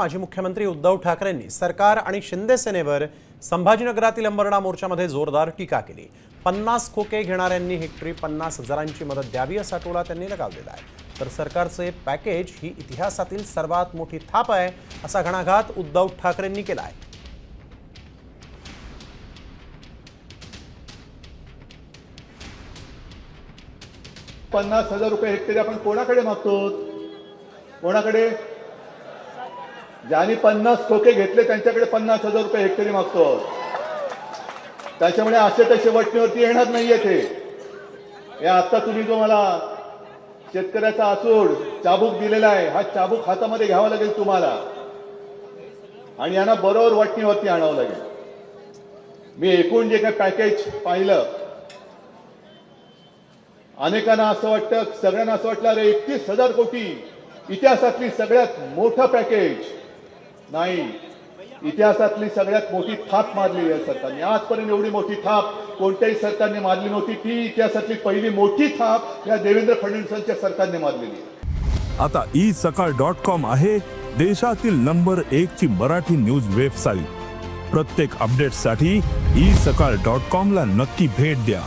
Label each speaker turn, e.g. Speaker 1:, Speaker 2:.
Speaker 1: माजी मुख्यमंत्री उद्धव ठाकरेंनी सरकार आणि शिंदे सेनेवर संभाजीनगरातील अंबरणा मोर्चामध्ये जोरदार टीका केली. पन्नास खोके घेणाऱ्यांनी हेक्टरी पन्नास हजारांची मदत द्यावी असा टोला त्यांनी लगावलेला आहे. तर सरकारचे पॅकेज ही इतिहासातील सर्वात मोठी थाप आहे असा घणाघात उद्धव ठाकरेंनी केला आहे.
Speaker 2: पन्नास हजार रुपये हेक्टरी आपण कोणाकडे मागतो? कोणाकडे? ज्यांनी पन्नास खोके घेतले त्यांच्याकडे पन्नास हजार रुपये हेक्टरी मागतो त्याच्यामुळे असे तसे वटणीवरती येणार नाहीये ते. हे आता तुम्ही जो मला शेतकऱ्याचा आसूड चाबूक दिलेला आहे हा चाबूक हातामध्ये घ्यावा लागेल तुम्हाला. आणि यांना बरोबर वटणीवरती आणावं लागेल. मी एकूण जे काही पॅकेज पाहिलं अनेकांना असं वाटतं सगळ्यांना असं वाटलं अरे एकतीस हजार कोटी इतिहासातली सगळ्यात मोठं पॅकेज. नाही. इतिहासातली सगळ्यात मोठी थाप मारली आहे सरकारने. आजपर्यंत एवढी मोठी थाप कोणत्याही सरकारने मारली नव्हती. ती इतिहासातली पहिली मोठी थाप या देवेंद्र फडणवीसांच्या सरकारने मारलेली आहे.
Speaker 3: आता ई सकाळ डॉट कॉम आहे देशातील नंबर एक ची मराठी न्यूज वेबसाईट. प्रत्येक अपडेटसाठी ई सकाळ डॉट कॉम ला नक्की भेट द्या.